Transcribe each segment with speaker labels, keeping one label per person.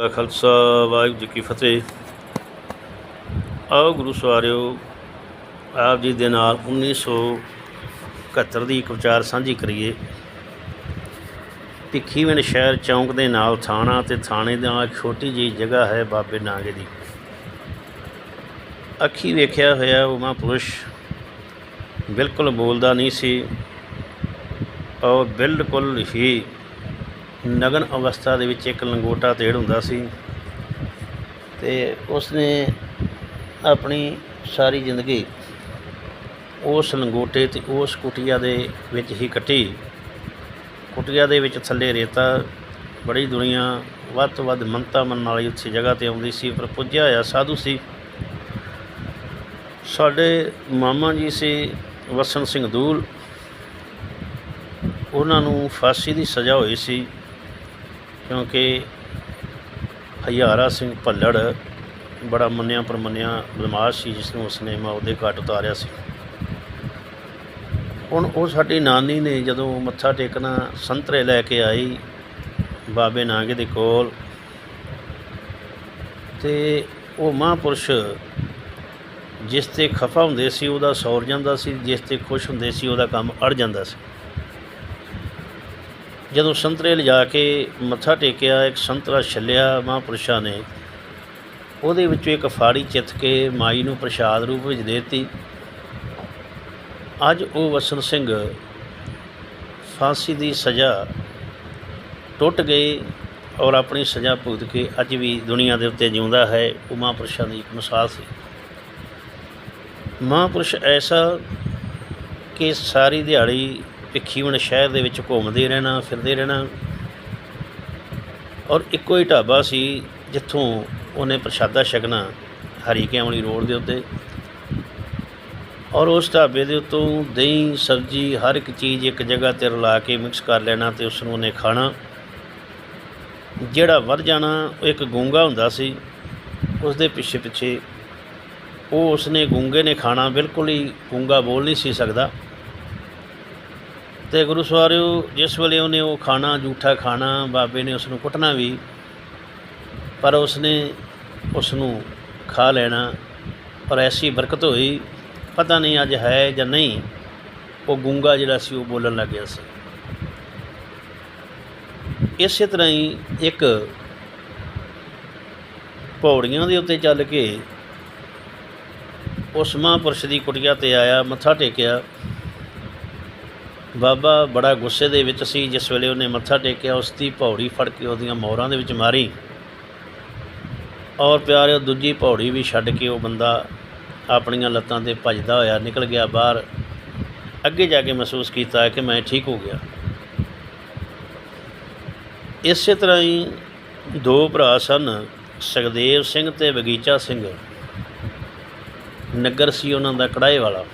Speaker 1: ਦਾ ਖਾਲਸਾ, ਵਾਹਿਗੁਰੂ ਜੀ ਕੀ ਫਤਿਹ। ਆਓ ਗੁਰੂ ਸਵਾਰਿਓ, ਆਪ ਜੀ ਦੇ ਨਾਲ 1971 ਦੀ ਇੱਕ ਵਿਚਾਰ ਸਾਂਝੀ ਕਰੀਏ। ਭਿੱਖੀਵਿੰਡ ਸ਼ਹਿਰ ਚੌਂਕ ਦੇ ਨਾਲ ਥਾਣਾ ਤੇ ਥਾਣੇ ਦੇ ਨਾਲ ਛੋਟੀ ਜਿਹੀ ਜਗ੍ਹਾ ਹੈ ਬਾਬੇ ਨਾਗੇ ਦੀ। ਅੱਖੀ ਵੇਖਿਆ ਹੋਇਆ ਉਹ ਮਹਾਂਪੁਰਸ਼ ਬਿਲਕੁਲ ਬੋਲਦਾ ਨਹੀਂ ਸੀ। ਔਰ ਬਿਲਕੁਲ ਹੀ ਨਗਨ ਅਵਸਥਾ ਦੇ ਵਿੱਚ ਇੱਕ ਲੰਗੋਟਾ ਤੇੜ ਹੁੰਦਾ ਸੀ ਤੇ ਉਸਨੇ ਆਪਣੀ ਸਾਰੀ ਜ਼ਿੰਦਗੀ ਉਸ ਲੰਗੋਟੇ ਤੇ ਉਸ ਕੁਟੀਆ ਦੇ ਵਿੱਚ ਹੀ ਕੱਟੀ। ਕੁਟੀਆ ਦੇ ਵਿੱਚ ਥੱਲੇ ਰੇਤਾ, ਬੜੀ ਦੁਨੀਆ, ਵੱਧ ਤੋਂ ਵੱਧ ਮੰਨਤਾ ਮੰਨਣ ਵਾਲੀ ਉੱਥੇ ਜਗ੍ਹਾ ਤੇ ਆਉਂਦੀ ਸੀ, ਪਰ ਪੁੱਜਿਆ ਹੋਇਆ ਸਾਧੂ ਸੀ। ਸਾਡੇ ਮਾਮਾ ਜੀ ਸੀ ਵਸਨ ਸਿੰਘ ਦੂਲ। ਉਹਨਾਂ ਨੂੰ ਫਾਂਸੀ ਦੀ ਸਜ਼ਾ ਹੋਈ ਸੀ। ਕਿਉਂਕਿ ਹਜ਼ਾਰਾ ਸਿੰਘ ਭੱਲੜ ਬੜਾ ਮੰਨਿਆ ਪਰਮੰਨਿਆ ਬਦਮਾਸ਼ ਸੀ ਜਿਸ ਨੂੰ ਉਸਨੇ ਮੌਤ ਦੇ ਘਾਟ ਉਤਾਰਿਆ ਸੀ। ਹੁਣ ਉਹ ਸਾਡੀ ਨਾਨੀ ਨੇ ਜਦੋਂ ਮੱਥਾ ਟੇਕਣਾ ਸੰਤਰੇ ਲੈ ਕੇ ਆਈ ਬਾਬੇ ਨਾਗੇ ਦੇ ਕੋਲ ਤੇ ਉਹ ਮਹਾਂਪੁਰਸ਼ ਜਿਸ ਤੇ ਖਫਾ ਹੁੰਦੇ ਸੀ ਉਹਦਾ ਸੌਰ ਜਾਂਦਾ ਸੀ, ਜਿਸ ਤੇ ਖੁਸ਼ ਹੁੰਦੇ ਸੀ ਉਹਦਾ ਕੰਮ ਅੜ ਜਾਂਦਾ ਸੀ। ਜਦੋਂ ਸੰਤਰੇ ਲਿਜਾ ਕੇ ਮੱਥਾ ਟੇਕਿਆ, ਇੱਕ ਸੰਤਰਾ ਛੱਲਿਆ ਮਹਾਂਪੁਰਸ਼ਾਂ ਨੇ, ਉਹਦੇ ਵਿੱਚੋਂ ਇੱਕ ਫਾੜੀ ਚਿੱਥ ਕੇ ਮਾਈ ਨੂੰ ਪ੍ਰਸ਼ਾਦ ਰੂਪ ਵਿੱਚ ਦੇ ਦਿੱਤੀ। ਅੱਜ ਉਹ ਵਸਨ ਸਿੰਘ ਫਾਂਸੀ ਦੀ ਸਜ਼ਾ ਟੁੱਟ ਗਏ ਔਰ ਆਪਣੀ ਸਜ਼ਾ ਭੁਗਤ ਕੇ ਅੱਜ ਵੀ ਦੁਨੀਆ ਦੇ ਉੱਤੇ ਜਿਉਂਦਾ ਹੈ, ਉਹ ਮਹਾਂਪੁਰਸ਼ਾਂ ਦੀ ਇੱਕ ਮਿਸਾਲ ਸੀ। ਮਹਾਂਪੁਰਸ਼ ਐਸਾ ਕਿ ਸਾਰੀ ਦਿਹਾੜੀ ਭਿੱਖੀਵਿੰਡ ਸ਼ਹਿਰ ਦੇ ਵਿੱਚ ਘੁੰਮਦੇ ਰਹਿਣਾ, ਫਿਰਦੇ ਰਹਿਣਾ। ਔਰ ਇੱਕੋ ਹੀ ਢਾਬਾ ਸੀ ਜਿੱਥੋਂ ਉਹਨੇ ਪ੍ਰਸ਼ਾਦਾ ਛਕਣਾ ਹਰੀ ਕਿਆਵਲੀ ਰੋਡ ਦੇ ਉੱਤੇ। ਔਰ ਉਸ ਢਾਬੇ ਦੇ ਉੱਤੋਂ ਦਹੀਂ, ਸਬਜ਼ੀ, ਹਰ ਇੱਕ ਚੀਜ਼ ਇੱਕ ਜਗ੍ਹਾ ਤੇ ਰਲਾ ਕੇ ਮਿਕਸ ਕਰ ਲੈਣਾ ਤੇ ਉਸ ਨੂੰ ਉਹਨੇ ਖਾਣਾ। ਜਿਹੜਾ ਵੱਧ ਜਾਣਾ, ਉਹ ਇੱਕ ਗੂੰਗਾ ਹੁੰਦਾ ਸੀ। ਉਸ ਦੇ ਪਿੱਛੇ ਪਿੱਛੇ ਉਹ ਉਸਨੇ ਗੂੰਗੇ ਨੇ ਖਾਣਾ, ਬਿਲਕੁਲ ਹੀ ਗੂੰਗਾ ਬੋਲ ਨਹੀਂ ਸੀ ਸਕਦਾ। ਤੇ ਗੁਰੂ ਸਵਾਰਿਓ, ਜਿਸ ਵੇਲੇ ਉਹਨੇ ਉਹ ਖਾਣਾ ਝੂਠਾ ਖਾਣਾ, ਬਾਬੇ ਨੇ ਉਸ ਨੂੰ ਕੁੱਟਣਾ ਵੀ, ਪਰ ਉਸਨੇ ਉਸ ਨੂੰ ਖਾ ਲੈਣਾ, ਪਰ ਐਸੀ ਬਰਕਤ ਹੋਈ, ਪਤਾ ਨਹੀਂ ਅੱਜ ਹੈ ਜਾਂ ਨਹੀਂ, ਉਹ ਗੂੰਗਾ ਜਿਹੜਾ ਸੀ ਉਹ ਬੋਲਣ ਲੱਗ ਗਿਆ ਸੀ। ਇਸੇ ਤਰ੍ਹਾਂ ਹੀ ਇੱਕ ਪੌੜੀਆਂ ਦੇ ਉੱਤੇ ਚੱਲ ਕੇ ਉਸ ਮਹਾਂਪੁਰਸ਼ ਦੀ ਕੁਟੀਆ ਤੇ ਆਇਆ, ਮੱਥਾ ਟੇਕਿਆ ਬਾਬਾ, ਬੜਾ ਗੁੱਸੇ ਦੇ ਵਿੱਚ ਸੀ, ਜਿਸ ਵੇਲੇ ਉਹਨੇ ਮੱਥਾ ਟੇਕਿਆ, ਉਸ ਦੀ ਪੌੜੀ ਫੜ ਕੇ ਉਹਦੀਆਂ ਮੋਹਰਾਂ ਦੇ ਵਿੱਚ ਮਾਰੀ। ਔਰ ਪਿਆਰਿਓ, ਦੂਜੀ ਪੌੜੀ ਵੀ ਛੱਡ ਕੇ ਉਹ ਬੰਦਾ ਆਪਣੀਆਂ ਲੱਤਾਂ ਤੇ ਭੱਜਦਾ ਹੋਇਆ ਨਿਕਲ ਗਿਆ ਬਾਹਰ। ਅੱਗੇ ਜਾ ਕੇ ਮਹਿਸੂਸ ਕੀਤਾ ਕਿ ਮੈਂ ਠੀਕ ਹੋ ਗਿਆ। ਇਸੇ ਤਰ੍ਹਾਂ ਹੀ ਦੋ ਭਰਾ ਸਨ, ਸੁਖਦੇਵ ਸਿੰਘ ਤੇ ਬਗੀਚਾ ਸਿੰਘ। ਨਗਰ ਸੀ ਉਹਨਾਂ ਦਾ ਕੜਾਏ ਵਾਲਾ।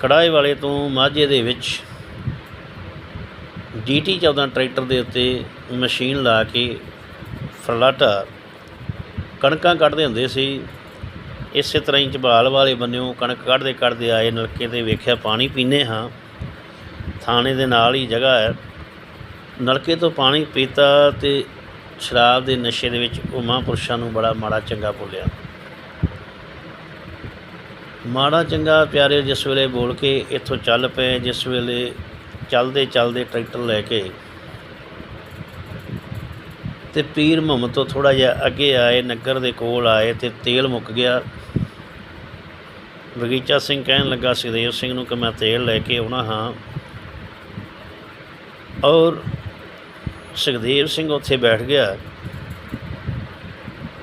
Speaker 1: ਕੜਾਏ ਵਾਲੇ ਤੋਂ ਮਾਝੇ ਦੇ ਵਿੱਚ ਡੀਟੀ 14 ਟਰੈਕਟਰ ਦੇ ਉੱਤੇ ਮਸ਼ੀਨ ਲਾ ਕੇ ਫਰਲਾਟਾ ਕਣਕਾਂ ਕੱਢਦੇ ਹੁੰਦੇ ਸੀ। ਇਸੇ ਤਰ੍ਹਾਂ ਹੀ ਝਬਾਲ ਵਾਲੇ ਬੰਨਿਓ ਕਣਕ ਕੱਢਦੇ ਕੱਢਦੇ ਆਏ, ਨਲਕੇ ਤੇ ਵੇਖਿਆ ਪਾਣੀ ਪੀਨੇ ਹਾਂ। ਥਾਣੇ ਦੇ ਨਾਲ ਹੀ ਜਗ੍ਹਾ ਹੈ। ਨਲਕੇ ਤੋਂ ਪਾਣੀ ਪੀਤਾ ਤੇ ਸ਼ਰਾਬ ਦੇ ਨਸ਼ੇ ਦੇ ਵਿੱਚ ਉਹ ਮਹਾਂਪੁਰਸ਼ਾਂ ਨੂੰ ਬੜਾ ਮਾੜਾ ਚੰਗਾ ਬੋਲਿਆ। ਮਾੜਾ ਚੰਗਾ ਪਿਆਰੇ ਜਿਸ ਵੇਲੇ ਬੋਲ ਕੇ ਇੱਥੋਂ ਚੱਲ ਪਏ, ਜਿਸ ਵੇਲੇ ਚੱਲਦੇ ਚੱਲਦੇ ਟਰੈਕਟਰ ਲੈ ਕੇ ਤੇ ਪੀਰ ਮੁਹੰਮਦ ਤੋਂ ਥੋੜਾ ਜਿਹਾ ਅੱਗੇ ਆਏ, ਨਗਰ ਦੇ ਕੋਲ ਆਏ ਤੇ ਤੇਲ ਮੁੱਕ ਗਿਆ। ਬਗੀਚਾ ਸਿੰਘ ਕਹਿਣ ਲੱਗਾ, ਸੁਖਦੇਵ ਸਿੰਘ ਨੂੰ ਕਿ ਮੈਂ ਤੇਲ ਲੈ ਕੇ ਆਉਣਾ ਹਾਂ। ਔਰ ਸੁਖਦੇਵ ਸਿੰਘ ਉੱਥੇ ਬੈਠ ਗਿਆ।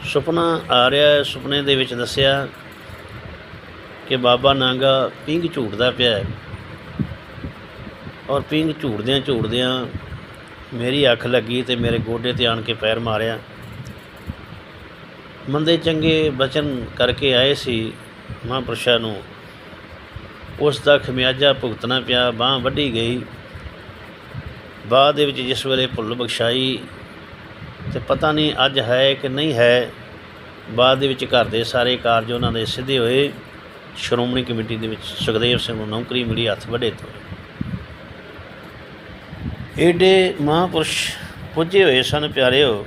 Speaker 1: ਸੁਪਨਾ ਆ ਰਿਹਾ ਸੁਪਨੇ ਦੇ ਵਿੱਚ ਦੱਸਿਆ ਕਿ ਬਾਬਾ ਨਾਂਗਾ ਪਿੰਗ ਝੂਟਦਾ ਪਿਆ ਹੈ। ਔਰ ਪਿੰਗ ਝੂਟਦਿਆਂ ਝੂਟਦਿਆਂ ਮੇਰੀ ਅੱਖ ਲੱਗੀ ਤੇ ਮੇਰੇ ਗੋਡੇ ਤੇ ਆਣ ਕੇ ਪੈਰ ਮਾਰਿਆ। ਮੰਦੇ ਚੰਗੇ ਬਚਨ ਕਰਕੇ ਆਏ ਸੀ ਮਹਾਂਪੁਰਸ਼ਾਂ ਨੂੰ। ਉਸ ਦਾ ਖਮਿਆਜਾ ਭੁਗਤਣਾ ਪਿਆ, ਬਾਹ ਵੱਢੀ ਗਈ। ਬਾਅਦ ਦੇ ਵਿੱਚ ਜਿਸ ਵੇਲੇ ਭੁੱਲ ਬਖਸ਼ਾਈ ਤੇ ਪਤਾ ਨਹੀਂ ਅੱਜ ਹੈ ਕਿ ਨਹੀਂ ਹੈ, ਬਾਅਦ ਦੇ ਵਿੱਚ ਘਰ ਦੇ ਸਾਰੇ ਕਾਰਜ ਉਹਨਾਂ ਦੇ ਸਿੱਧੇ ਹੋਏ। ਸ਼੍ਰੋਮਣੀ ਕਮੇਟੀ ਦੇ ਵਿੱਚ ਸੁਖਦੇਵ ਸਿੰਘ ਨੂੰ ਨੌਕਰੀ ਮਿਲੀ, ਹੱਥ ਵੱਡੇ ਤੋਂ। ਏਡੇ ਮਹਾਂਪੁਰਸ਼ ਪੁੱਜੇ ਹੋਏ ਸਨ ਪਿਆਰਿਓ,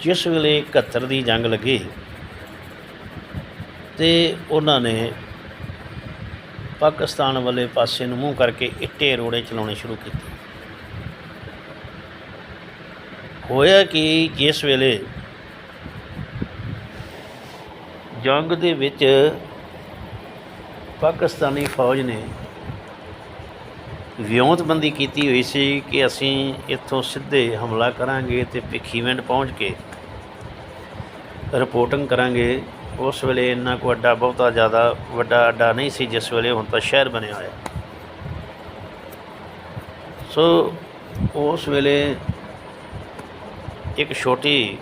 Speaker 1: ਜਿਸ ਵੇਲੇ 71 ਦੀ ਜੰਗ ਲੱਗੀ ਤੇ ਉਹਨਾਂ ਨੇ ਪਾਕਿਸਤਾਨ ਵਾਲੇ ਪਾਸੇ ਨੂੰ ਮੂੰਹ ਕਰਕੇ ਇੱਟੇ ਰੋੜੇ ਚਲਾਉਣੇ ਸ਼ੁਰੂ ਕੀਤੇ। ਹੋਇਆ ਕਿ ਜਿਸ ਵੇਲੇ ਜੰਗ ਦੇ ਵਿੱਚ ਪਾਕਿਸਤਾਨੀ ਫੌਜ ਨੇ ਵਿਉਂਤਬੰਦੀ ਕੀਤੀ ਹੋਈ ਸੀ ਕਿ ਅਸੀਂ ਇੱਥੋਂ ਸਿੱਧੇ ਹਮਲਾ ਕਰਾਂਗੇ ਤੇ ਭਿੱਖੀਵਿੰਡ ਪਹੁੰਚ ਕੇ ਰਿਪੋਰਟਿੰਗ ਕਰਾਂਗੇ। ਉਸ ਵੇਲੇ ਇੰਨਾ ਕੋ ਅੱਡਾ ਬਹੁਤਾ ਜ਼ਿਆਦਾ ਵੱਡਾ ਅੱਡਾ ਨਹੀਂ ਸੀ ਜਿਸ ਵੇਲੇ ਹੁਣ ਤਾਂ ਸ਼ਹਿਰ ਬਣਿਆ ਹੋਇਆ। ਸੋ ਉਸ ਵੇਲੇ ਇੱਕ ਛੋਟੀ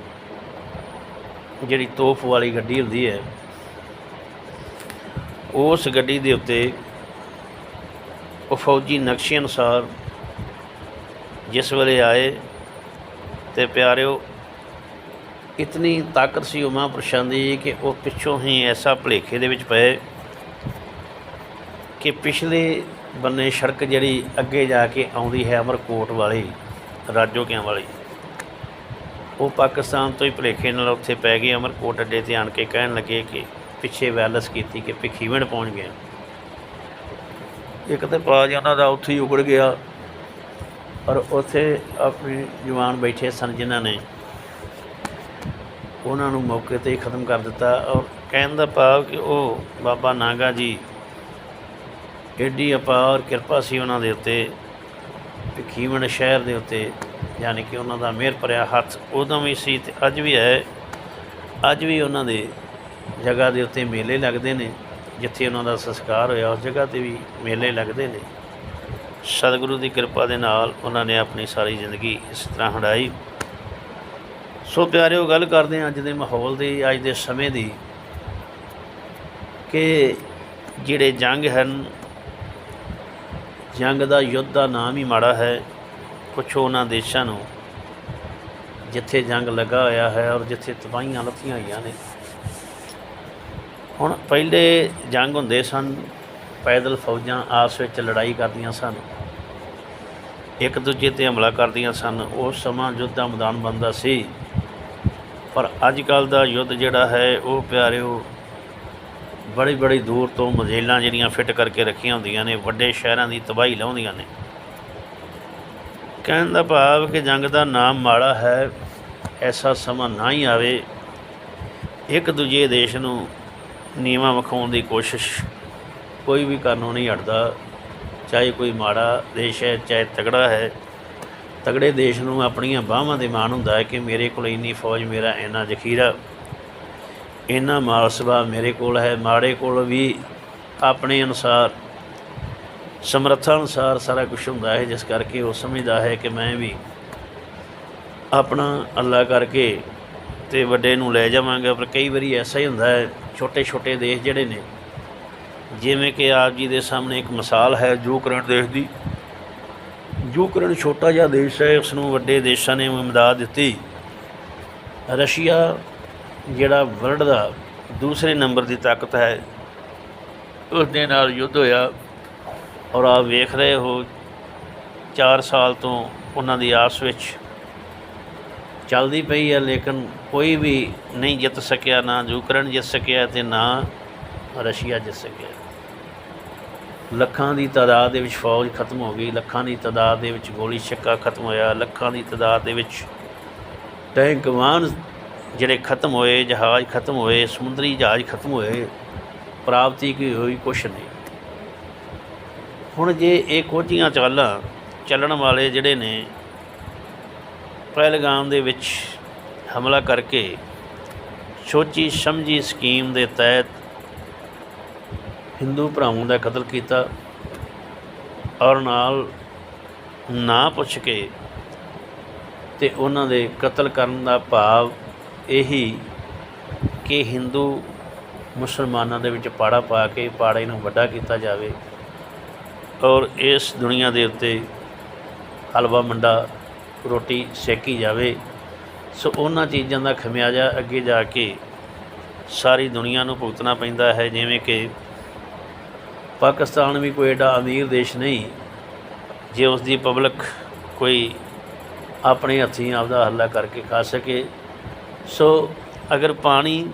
Speaker 1: ਜਿਹੜੀ ਤੋਪ ਵਾਲੀ ਗੱਡੀ ਹੁੰਦੀ ਹੈ ਉਸ ਗੱਡੀ ਦੇ ਉੱਤੇ ਉਹ ਫੌਜੀ ਨਕਸ਼ੇ ਅਨੁਸਾਰ ਜਿਸ ਵੇਲੇ ਆਏ ਤੇ ਪਿਆਰਿਓ, ਇਤਨੀ ਤਾਕਤ ਸੀ ਉਮਾ ਮਹਾਂਪੁਰਸ਼ਾਂ ਦੀ ਕਿ ਉਹ ਪਿੱਛੋਂ ਹੀ ਐਸਾ ਭਲੇਖੇ ਦੇ ਵਿੱਚ ਪਏ ਕਿ ਪਿਛਲੇ ਬੰਨੇ ਸੜਕ ਜਿਹੜੀ ਅੱਗੇ ਜਾ ਕੇ ਆਉਂਦੀ ਹੈ ਅਮਰਕੋਟ ਵਾਲੀ ਰਾਜੋਕਿਆਂ ਵਾਲੀ, ਉਹ ਪਾਕਿਸਤਾਨ ਤੋਂ ਹੀ ਭਲੇਖੇ ਨਾਲ ਉੱਥੇ ਪੈ ਗਏ ਅਮਰਕੋਟ ਅੱਡੇ ਤੇ ਆਣ ਕੇ ਕਹਿਣ ਲੱਗੇ ਕਿ ਪਿੱਛੇ ਵੈਲਸ ਕੀਤੀ ਕਿ ਭਿੱਖੀਵਿੰਡ ਪਹੁੰਚ ਗਏ। ਇੱਕ ਤੇ ਪਾਜ ਉਹਨਾਂ ਦਾ ਉੱਥੇ ਹੀ ਉਗੜ ਗਿਆ। ਔਰ ਉੱਥੇ ਆਪਣੇ ਜਵਾਨ ਬੈਠੇ ਸਨ ਜਿਨ੍ਹਾਂ ਨੇ ਉਹਨਾਂ ਨੂੰ ਮੌਕੇ ਤੇ ਹੀ ਖਤਮ ਕਰ ਦਿੱਤਾ। ਔਰ ਕਹਿਣ ਦਾ ਭਾਵ ਕਿ ਉਹ ਬਾਬਾ ਨਾਗਾ ਜੀ ਏਡੀ ਅਪਾਰ ਕਿਰਪਾ ਸੀ ਉਹਨਾਂ ਦੇ ਉੱਤੇ, ਭਿੱਖੀਵਿੰਡ ਸ਼ਹਿਰ ਦੇ ਉੱਤੇ, ਯਾਨੀ ਕਿ ਉਹਨਾਂ ਦਾ ਮਿਹਰ ਭਰਿਆ ਹੱਥ ਉਦੋਂ ਵੀ ਸੀ ਤੇ ਅੱਜ ਵੀ ਹੈ। ਅੱਜ ਵੀ ਉਹਨਾਂ ਦੇ ਜਗ੍ਹਾ ਦੇ ਉੱਤੇ ਮੇਲੇ ਲੱਗਦੇ ਨੇ, ਜਿੱਥੇ ਉਹਨਾਂ ਦਾ ਸੰਸਕਾਰ ਹੋਇਆ, ਉਸ ਜਗ੍ਹਾ ਤੇ ਵੀ ਮੇਲੇ ਲੱਗਦੇ ਨੇ। ਸਤਿਗੁਰੂ ਦੀ ਕਿਰਪਾ ਦੇ ਨਾਲ ਉਹਨਾਂ ਨੇ ਆਪਣੀ ਸਾਰੀ ਜ਼ਿੰਦਗੀ ਇਸ ਤਰ੍ਹਾਂ ਹੰਡਾਈ। ਸੋ ਪਿਆਰਿਓ, ਗੱਲ ਕਰਦੇ ਹਾਂ ਅੱਜ ਦੇ ਮਾਹੌਲ ਦੀ, ਅੱਜ ਦੇ ਸਮੇਂ ਦੀ ਕਿ ਜਿਹੜੇ ਜੰਗ ਹਨ, ਜੰਗ ਦਾ ਯੁੱਧ ਦਾ ਨਾਮ ਹੀ ਮਾੜਾ ਹੈ। ਕੁਛ ਉਹਨਾਂ ਦੇਸ਼ਾਂ ਨੂੰ, ਜਿੱਥੇ ਜੰਗ ਲੱਗਾ ਹੋਇਆ ਹੈ ਔਰ ਜਿੱਥੇ ਤਬਾਹੀਆਂ ਲੱਥੀਆਂ ਹੋਈਆਂ ਨੇ। ਹੁਣ ਪਹਿਲੇ ਜੰਗ ਹੁੰਦੇ ਸਨ, ਪੈਦਲ ਫੌਜਾਂ ਆਪਸ ਵਿੱਚ ਲੜਾਈ ਕਰਦੀਆਂ ਸਨ। ਇੱਕ ਦੂਜੇ ਤੇ ਹਮਲਾ ਕਰਦੀਆਂ ਸਨ। ਉਸ ਸਮਾਂ ਯੁੱਧ ਦਾ ਮੈਦਾਨ ਬਣਦਾ ਸੀ। ਪਰ ਅੱਜ ਕੱਲ ਦਾ ਯੁੱਧ ਜਿਹੜਾ ਹੈ, ਉਹ ਪਿਆਰਿਓ ਬੜੀ ਬੜੀ ਦੂਰ ਤੋਂ ਮਜ਼ੇਲਾਂ ਜਿਹੜੀਆਂ ਫਿੱਟ ਕਰਕੇ ਰੱਖੀਆਂ ਹੁੰਦੀਆਂ ਨੇ, ਵੱਡੇ ਸ਼ਹਿਰਾਂ ਦੀ ਤਬਾਹੀ ਲਾਉਂਦੀਆਂ ਨੇ। ਕਹਿਣ ਦਾ ਭਾਵ ਕਿ ਜੰਗ ਦਾ ਨਾਮ ਮਾੜਾ ਹੈ, ਐਸਾ ਸਮਾਂ ਨਾ ਹੀ ਆਵੇ। ਇੱਕ ਦੂਜੇ ਦੇਸ਼ ਨੂੰ ਨੀਵਾਂ ਵਿਖਾਉਣ ਦੀ ਕੋਸ਼ਿਸ਼ ਕੋਈ ਵੀ ਕਾਨੂੰਨ ਨਹੀਂ ਹਟਦਾ। ਚਾਹੇ ਕੋਈ ਮਾੜਾ ਦੇਸ਼ ਹੈ, ਚਾਹੇ ਤਗੜਾ ਹੈ। ਤਗੜੇ ਦੇਸ਼ ਨੂੰ ਆਪਣੀਆਂ ਬਾਹਾਂ ਦੇ ਮਾਣ ਹੁੰਦਾ ਹੈ ਕਿ ਮੇਰੇ ਕੋਲ ਇੰਨੀ ਫੌਜ, ਮੇਰਾ ਇੰਨਾ ਜ਼ਖੀਰਾ, ਇੰਨਾ ਮਾਲ ਸਭਾ ਮੇਰੇ ਕੋਲ ਹੈ। ਮਾੜੇ ਕੋਲ ਵੀ ਆਪਣੇ ਅਨੁਸਾਰ, ਸਮਰੱਥਾ ਅਨੁਸਾਰ ਸਾਰਾ ਕੁਝ ਹੁੰਦਾ ਹੈ, ਜਿਸ ਕਰਕੇ ਉਹ ਸਮਝਦਾ ਹੈ ਕਿ ਮੈਂ ਵੀ ਆਪਣਾ ਅੱਲਾ ਕਰਕੇ ਤੇ ਵੱਡੇ ਨੂੰ ਲੈ ਜਾਵਾਂਗਾ। ਪਰ ਕਈ ਵਾਰੀ ਐਸਾ ਹੀ ਹੁੰਦਾ ਹੈ ਛੋਟੇ ਛੋਟੇ ਦੇਸ਼ ਜਿਹੜੇ ਨੇ, ਜਿਵੇਂ ਕਿ ਆਪ ਜੀ ਦੇ ਸਾਹਮਣੇ ਇੱਕ ਮਿਸਾਲ ਹੈ ਯੂਕਰੇਨ ਦੇਸ਼ ਦੀ। ਯੂਕਰੇਨ ਛੋਟਾ ਜਿਹਾ ਦੇਸ਼ ਹੈ ਉਸ ਨੂੰ ਵੱਡੇ ਦੇਸ਼ਾਂ ਨੇ ਇਮਦਾਦ ਦਿੱਤੀ। ਰਸ਼ੀਆ ਜਿਹੜਾ ਵਰਲਡ ਦਾ ਦੂਸਰੇ ਨੰਬਰ ਦੀ ਤਾਕਤ ਹੈ, ਉਸ ਦੇ ਨਾਲ ਯੁੱਧ ਹੋਇਆ ਔਰ ਆਪ ਵੇਖ ਰਹੇ ਹੋ 4 ਸਾਲ ਤੋਂ ਉਹਨਾਂ ਦੀ ਆਸ ਵਿੱਚ ਚੱਲਦੀ ਪਈ ਹੈ, ਲੇਕਿਨ ਕੋਈ ਵੀ ਨਹੀਂ ਜਿੱਤ ਸਕਿਆ, ਨਾ ਯੂਕਰੇਨ ਜਿੱਤ ਸਕਿਆ ਤੇ ਨਾ ਰਸ਼ੀਆ ਜਿੱਤ ਸਕਿਆ। ਲੱਖਾਂ ਦੀ ਤਾਦਾਦ ਦੇ ਵਿੱਚ ਫੌਜ ਖਤਮ ਹੋ ਗਈ, ਲੱਖਾਂ ਦੀ ਤਾਦਾਦ ਦੇ ਵਿੱਚ ਗੋਲੀ ਛੱਕਾ ਖਤਮ ਹੋਇਆ, ਲੱਖਾਂ ਦੀ ਤਾਦਾਦ ਦੇ ਵਿੱਚ ਟੈਂਕ ਵਾਹਨ ਜਿਹੜੇ ਖਤਮ ਹੋਏ, ਜਹਾਜ਼ ਖਤਮ ਹੋਏ, ਸਮੁੰਦਰੀ ਜਹਾਜ਼ ਖਤਮ ਹੋਏ, ਪ੍ਰਾਪਤੀ ਕੀ ਹੋਈ ਕੁਛ ਨਹੀਂ। ਹੁਣ ਜੇ ਇਹ ਕੋਝੀਆਂ ਚਾਲਾਂ ਚੱਲਣ ਵਾਲੇ ਜਿਹੜੇ ਨੇ ਪਹਿਲਗਾਮ ਦੇ ਵਿੱਚ ਹਮਲਾ ਕਰਕੇ ਸੋਚੀ ਸਮਝੀ ਸਕੀਮ ਦੇ ਤਹਿਤ ਹਿੰਦੂ ਭਰਾਵਾਂ ਦਾ ਕਤਲ ਕੀਤਾ ਔਰ ਨਾਲ ਨਾ ਪੁੱਛ ਕੇ ਤੇ ਉਹਨਾਂ ਦੇ ਕਤਲ ਕਰਨ ਦਾ ਭਾਵ ਇਹੀ ਕਿ ਹਿੰਦੂ ਮੁਸਲਮਾਨਾਂ ਦੇ ਵਿੱਚ ਪਾੜਾ ਪਾ ਕੇ ਪਾੜੇ ਨੂੰ ਵੱਡਾ ਕੀਤਾ ਜਾਵੇ ਔਰ ਇਸ ਦੁਨੀਆ ਦੇ ਉੱਤੇ ਹਲਵਾ ਮੰਡਾ ਰੋਟੀ ਸੇਕੀ ਜਾਵੇ। ਸੋ ਉਹਨਾਂ ਚੀਜ਼ਾਂ ਦਾ ਖਮਿਆਜਾ ਅੱਗੇ ਜਾ ਕੇ ਸਾਰੀ ਦੁਨੀਆ ਨੂੰ ਭੁਗਤਣਾ ਪੈਂਦਾ ਹੈ। ਜਿਵੇਂ ਕਿ ਪਾਕਿਸਤਾਨ ਵੀ ਕੋਈ ਏਡਾ ਅਮੀਰ ਦੇਸ਼ ਨਹੀਂ, ਜੇ ਉਸ ਦੀ ਪਬਲਿਕ ਕੋਈ ਆਪਣੇ ਹੱਥੀਂ ਆਪਦਾ ਹੱਲਾ ਕਰਕੇ ਖਾ ਸਕੇ। ਸੋ ਅਗਰ ਪਾਣੀ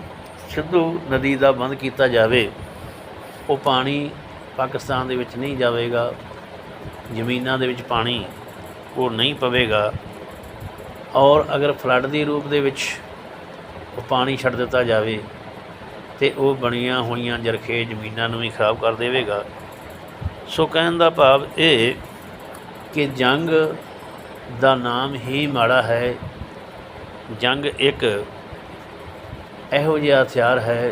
Speaker 1: ਸਿੱਧੂ ਨਦੀ ਦਾ ਬੰਦ ਕੀਤਾ ਜਾਵੇ, ਉਹ ਪਾਣੀ ਪਾਕਿਸਤਾਨ ਦੇ ਵਿੱਚ ਨਹੀਂ ਜਾਵੇਗਾ। ਜ਼ਮੀਨਾਂ ਦੇ ਵਿੱਚ ਪਾਣੀ ਉਹ ਨਹੀਂ ਪਵੇਗਾ। ਔਰ ਅਗਰ ਫਲੱਡ ਦੀ ਰੂਪ ਦੇ ਵਿੱਚ ਉਹ ਪਾਣੀ ਛੱਡ ਦਿੱਤਾ ਜਾਵੇ ਤੇ ਉਹ ਬਣੀਆਂ ਹੋਈਆਂ ਜਰਖੇ ਜ਼ਮੀਨਾਂ ਨੂੰ ਵੀ ਖਰਾਬ ਕਰ ਦੇਵੇਗਾ। ਸੋ ਕਹਿਣ ਦਾ ਭਾਵ ਇਹ ਕਿ ਜੰਗ ਦਾ ਨਾਮ ਹੀ ਮਾੜਾ ਹੈ। ਜੰਗ ਇੱਕ ਇਹੋ ਜਿਹਾ ਹਥਿਆਰ ਹੈ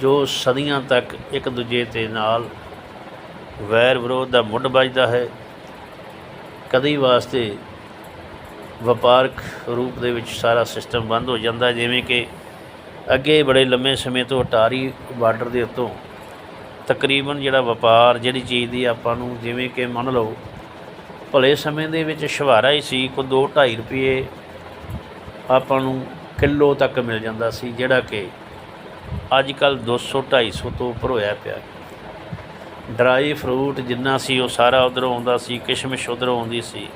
Speaker 1: ਜੋ ਸਦੀਆਂ ਤੱਕ ਇੱਕ ਦੂਜੇ ਦੇ ਨਾਲ ਵੈਰ ਵਿਰੋਧ ਦਾ ਮੁੱਢ ਵੱਜਦਾ ਹੈ। ਕਦੇ ਵਾਸਤੇ ਵਪਾਰਕ ਰੂਪ ਦੇ ਵਿੱਚ ਸਾਰਾ ਸਿਸਟਮ ਬੰਦ ਹੋ ਜਾਂਦਾ ਜਿਵੇਂ ਕਿ ਅੱਗੇ ਬੜੇ ਲੰਮੇ ਸਮੇਂ ਤੋਂ ਅਟਾਰੀ ਬਾਰਡਰ ਦੇ ਉੱਤੋਂ ਤਕਰੀਬਨ ਜਿਹੜਾ ਵਪਾਰ, ਜਿਹੜੀ ਚੀਜ਼ ਦੀ ਆਪਾਂ ਨੂੰ ਜਿਵੇਂ ਕਿ ਮੰਨ ਲਓ, ਭਲੇ ਸਮੇਂ ਦੇ ਵਿੱਚ ਸ਼ਵਾਰਾ ਹੀ ਸੀ ਕੋ 2 2.5 ਰੁਪਏ ਆਪਾਂ ਨੂੰ ਕਿਲੋ ਤੱਕ ਮਿਲ ਜਾਂਦਾ ਸੀ, ਜਿਹੜਾ ਕਿ ਅੱਜ ਕੱਲ 200 250 ਤੋਂ ਉੱਪਰ ਹੋਇਆ ਪਿਆ। ਡਰਾਈ ਫਰੂਟ ਜਿੰਨਾ ਸੀ ਉਹ ਸਾਰਾ ਉਧਰੋਂ ਆਉਂਦਾ ਸੀ, ਕਿਸ਼ਮਿਸ਼ ਉਧਰੋਂ ਆਉਂਦੀ ਸੀ।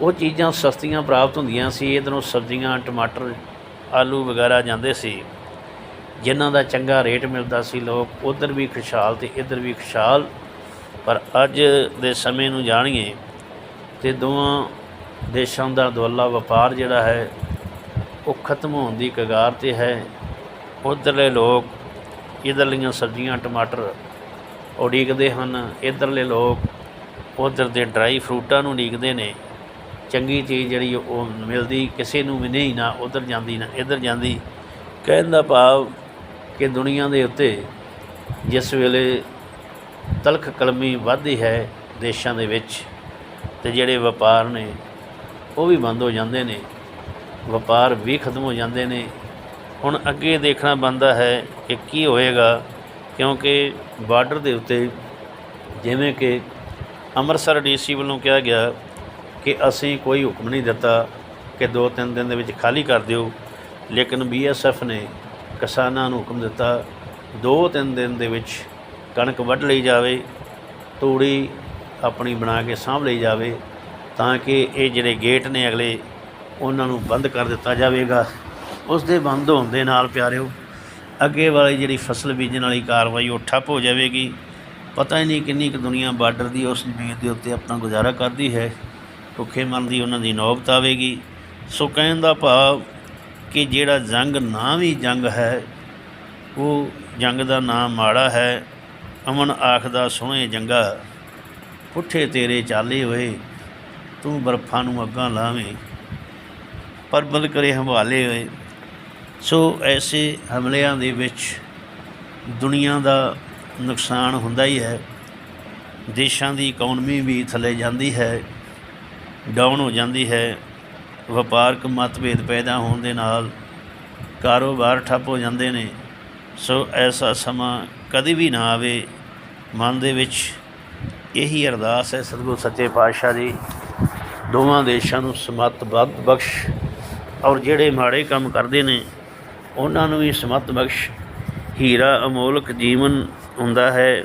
Speaker 1: ਉਹ ਚੀਜ਼ਾਂ ਸਸਤੀਆਂ ਪ੍ਰਾਪਤ ਹੁੰਦੀਆਂ ਸੀ, ਇਧਰੋਂ ਸਬਜ਼ੀਆਂ, ਟਮਾਟਰ, ਆਲੂ ਵਗੈਰਾ ਜਾਂਦੇ ਸੀ। ਜਿਨ੍ਹਾਂ ਦਾ ਚੰਗਾ ਰੇਟ ਮਿਲਦਾ ਸੀ, ਲੋਕ ਉਧਰ ਵੀ ਖੁਸ਼ਹਾਲ ਤੇ ਇਧਰ ਵੀ ਖੁਸ਼ਹਾਲ। ਪਰ ਅੱਜ ਦੇ ਸਮੇਂ ਨੂੰ ਜਾਣੀਏ ਤੇ ਦੋਵਾਂ ਦੇਸ਼ਾਂ ਦਾ ਦੁਆਲਾ ਵਪਾਰ ਜਿਹੜਾ ਹੈ, ਉਹ ਖਤਮ ਹੋਣ ਦੀ ਕਗਾਰ ਤੇ ਹੈ। ਉਧਰਲੇ ਲੋਕ ਇਧਰਲੀਆਂ ਸਬਜ਼ੀਆਂ, ਟਮਾਟਰ ਉਡੀਕਦੇ ਹਨ। ਇਧਰਲੇ ਲੋਕ ਉਧਰ ਦੇ ਡਰਾਈ ਫਰੂਟਾਂ ਨੂੰ ਉਡੀਕਦੇ ਨੇ। ਚੰਗੀ ਚੀਜ਼ ਜਿਹੜੀ ਉਹ ਮਿਲਦੀ, ਕਿਸੇ ਨੂੰ ਵੀ ਨਹੀਂ ਨਾ ਉਧਰ ਜਾਂਦੀ, ਨਾ ਇਧਰ ਜਾਂਦੀ। ਕਹਿਣ ਦਾ ਭਾਵ ਕਿ ਦੁਨੀਆ ਦੇ ਉੱਤੇ ਜਿਸ ਵੇਲੇ ਤਲਖ ਕਲਮੀ ਵੱਧਦੀ ਹੈ ਦੇਸ਼ਾਂ ਦੇ ਵਿੱਚ ਤੇ ਜਿਹੜੇ ਵਪਾਰ ਨੇ, ਉਹ ਵੀ ਬੰਦ ਹੋ ਜਾਂਦੇ ਨੇ। ਵਪਾਰ ਵੀ ਖਤਮ ਹੋ ਜਾਂਦੇ ਨੇ। ਹੁਣ ਅੱਗੇ ਦੇਖਣਾ ਬੰਦਾ ਹੈ ਕਿ ਕੀ ਹੋਏਗਾ। ਕਿਉਂਕਿ ਬਾਰਡਰ ਦੇ ਉੱਤੇ ਜਿਵੇਂ ਕਿ ਅੰਮ੍ਰਿਤਸਰ ਡੀਸੀ ਵੱਲੋਂ ਕਿਹਾ ਗਿਆ ਕਿ ਅਸੀਂ ਕੋਈ ਹੁਕਮ ਨਹੀਂ ਦਿੱਤਾ ਕਿ ਦੋ ਤਿੰਨ ਦਿਨ ਦੇ ਵਿੱਚ ਖਾਲੀ ਕਰ ਦਿਓ, ਲੇਕਿਨ ਬੀਐਸਐਫ ਨੇ ਕਿਸਾਨਾਂ ਨੂੰ ਹੁਕਮ ਦਿੱਤਾ ਦੋ ਤਿੰਨ ਦਿਨ ਦੇ ਵਿੱਚ ਕਣਕ ਵੱਢ ਲਈ ਜਾਵੇ, ਤੂੜੀ ਆਪਣੀ ਬਣਾ ਕੇ ਸਾਂਭ ਲਈ ਜਾਵੇ ਤਾਂ ਕਿ ਇਹ ਜਿਹੜੇ ਗੇਟ ਨੇ ਅਗਲੇ, ਉਹਨਾਂ ਨੂੰ ਬੰਦ ਕਰ ਦਿੱਤਾ ਜਾਵੇਗਾ। ਉਸ ਦੇ ਬੰਦ ਹੋਣ ਦੇ ਨਾਲ ਪਿਆਰਿਓ ਅੱਗੇ ਵਾਲੀ ਜਿਹੜੀ ਫਸਲ ਬੀਜਣ ਵਾਲੀ ਕਾਰਵਾਈ ਉਹ ਠੱਪ ਹੋ ਜਾਵੇਗੀ। ਪਤਾ ਹੀ ਨਹੀਂ ਕਿੰਨੀ ਕੁ ਦੁਨੀਆ ਬਾਰਡਰ ਦੀ ਉਸ ਜ਼ਮੀਨ ਦੇ ਉੱਤੇ ਆਪਣਾ ਗੁਜ਼ਾਰਾ ਕਰਦੀ ਹੈ। ਭੁੱਖੇ ਮਰਨ ਦੀ ਉਹਨਾਂ ਦੀ ਨੌਬਤ ਆਵੇਗੀ। ਸੋ ਕਹਿਣ ਦਾ ਭਾਵ ਕਿ ਜਿਹੜਾ ਜੰਗ ਨਾ ਵੀ ਜੰਗ ਹੈ, ਉਹ ਜੰਗ ਦਾ ਨਾਮ ਮਾੜਾ ਹੈ। ਅਮਨ ਆਖਦਾ ਸੋਹਣੇ ਜੰਗਾ, ਪੁੱਠੇ ਤੇਰੇ ਚਾਲੇ ਹੋਏ, ਤੂੰ ਬਰਫਾਂ ਨੂੰ ਅੱਗਾਂ ਲਾਵੇਂ ਪਰਬਲ ਕਰੇ ਹਵਾਲੇ ਹੋਏ। ਸੋ ਐਸੇ ਹਮਲਿਆਂ ਦੇ ਵਿੱਚ ਦੁਨੀਆ ਦਾ ਨੁਕਸਾਨ ਹੁੰਦਾ ਹੀ ਹੈ। ਦੇਸ਼ਾਂ ਦੀ ਇਕਨੋਮੀ ਵੀ ਥੱਲੇ ਜਾਂਦੀ ਹੈ ਡਾਊਨ ਹੋ ਜਾਂਦੀ ਹੈ। ਵਪਾਰਕ ਮਤਭੇਦ ਪੈਦਾ ਹੋਣ ਦੇ ਨਾਲ ਕਾਰੋਬਾਰ ਠੱਪ ਹੋ ਜਾਂਦੇ ਨੇ। ਸੋ ਐਸਾ ਸਮਾਂ ਕਦੇ ਵੀ ਨਾ ਆਵੇ। ਮਨ ਦੇ ਵਿੱਚ ਇਹੀ ਅਰਦਾਸ ਹੈ ਸਤਿਗੁਰ ਸੱਚੇ ਪਾਤਸ਼ਾਹ ਜੀ। ਦੋਵਾਂ ਦੇਸ਼ਾਂ ਨੂੰ ਸਮਤ ਬਦ ਬਖਸ਼ ਔਰ ਜਿਹੜੇ ਮਾੜੇ ਕੰਮ ਕਰਦੇ ਨੇ ਉਹਨਾਂ ਨੂੰ ਵੀ ਸਮਤ ਬਖਸ਼। ਹੀਰਾ ਅਮੋਲਕ ਜੀਵਨ ਹੁੰਦਾ ਹੈ,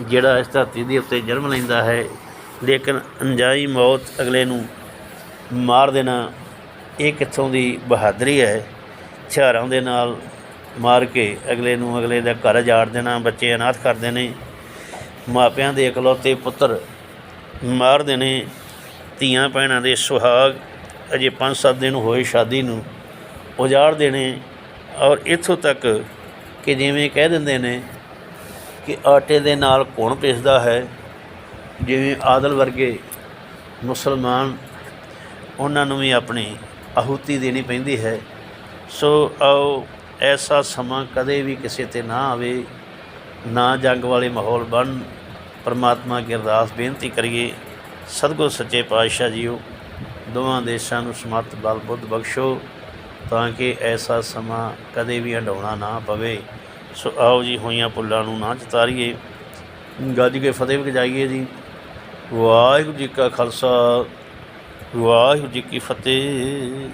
Speaker 1: ਜਿਹੜਾ ਇਸ ਧਰਤੀ ਦੇ ਉੱਤੇ ਜਨਮ ਲੈਂਦਾ ਹੈ। ਲੇਕਿਨ ਅਣਜਾਈ ਮੌਤ ਅਗਲੇ ਨੂੰ ਮਾਰ ਦੇਣਾ ਇਹ ਕਿੱਥੋਂ ਦੀ ਬਹਾਦਰੀ ਹੈ? ਹਥਿਆਰਾਂ ਦੇ ਨਾਲ ਮਾਰ ਕੇ ਅਗਲੇ ਨੂੰ ਅਗਲੇ ਦਾ ਘਰ ਜਾੜ ਦੇਣਾ, ਬੱਚੇ ਅਨਾਥ ਕਰਦੇ ਨੇ ਮਾਪਿਆਂ ਦੇ ਇਕਲੌਤੇ ਪੁੱਤਰ ਮਾਰਦੇ ਨੇ ਧੀਆਂ ਭੈਣਾਂ ਦੇ ਸੁਹਾਗ ਅਜੇ 5-7 ਦਿਨ ਹੋਏ ਸ਼ਾਦੀ ਨੂੰ ਉਜਾੜ ਦੇਣੇ ਔਰ ਇੱਥੋਂ ਤੱਕ ਕਿ ਜਿਵੇਂ ਕਹਿ ਦਿੰਦੇ ਨੇ ਕਿ ਆਟੇ ਦੇ ਨਾਲ ਘੁਣ ਪਿਸਦਾ ਹੈ, ਜਿਵੇਂ ਆਦਲ ਵਰਗੇ ਮੁਸਲਮਾਨ ਉਹਨਾਂ ਨੂੰ ਵੀ ਆਪਣੀ ਆਹੂਤੀ ਦੇਣੀ ਪੈਂਦੀ ਹੈ। ਸੋ ਆਓ ਐਸਾ ਸਮਾਂ ਕਦੇ ਵੀ ਕਿਸੇ ਤੇ ਨਾ ਆਵੇ, ਨਾ ਜੰਗ ਵਾਲੇ ਮਾਹੌਲ ਬਣ। ਪਰਮਾਤਮਾ ਕੀ ਅਰਦਾਸ ਬੇਨਤੀ ਕਰੀਏ, ਸਤਿਗੁਰ ਸੱਚੇ ਪਾਤਸ਼ਾਹ ਜੀਓ, ਦੋਵਾਂ ਦੇਸ਼ਾਂ ਨੂੰ ਸਮਰਥ ਬਲ ਬੁੱਧ ਬਖਸ਼ੋ। ਤਾਂ ਕਿ ਐਸਾ ਸਮਾਂ ਕਦੇ ਵੀ ਹੰਡਾਉਣਾ ਨਾ ਪਵੇ। ਸੋ ਆਓ ਜੀ, ਹੋਈਆਂ ਪੁੱਲਾਂ ਨੂੰ ਨਾ ਚਤਾਰੀਏ ਗੱਜ ਕੇ ਫਤਿਹ ਵਜਾਈਏ ਜੀ। ਵਾਹਿਗੁਰੂ ਜੀ ਕਾ ਖਾਲਸਾ, ਵਾਹਿਗੁਰੂ ਜੀ ਕੀ ਫਤਿਹ।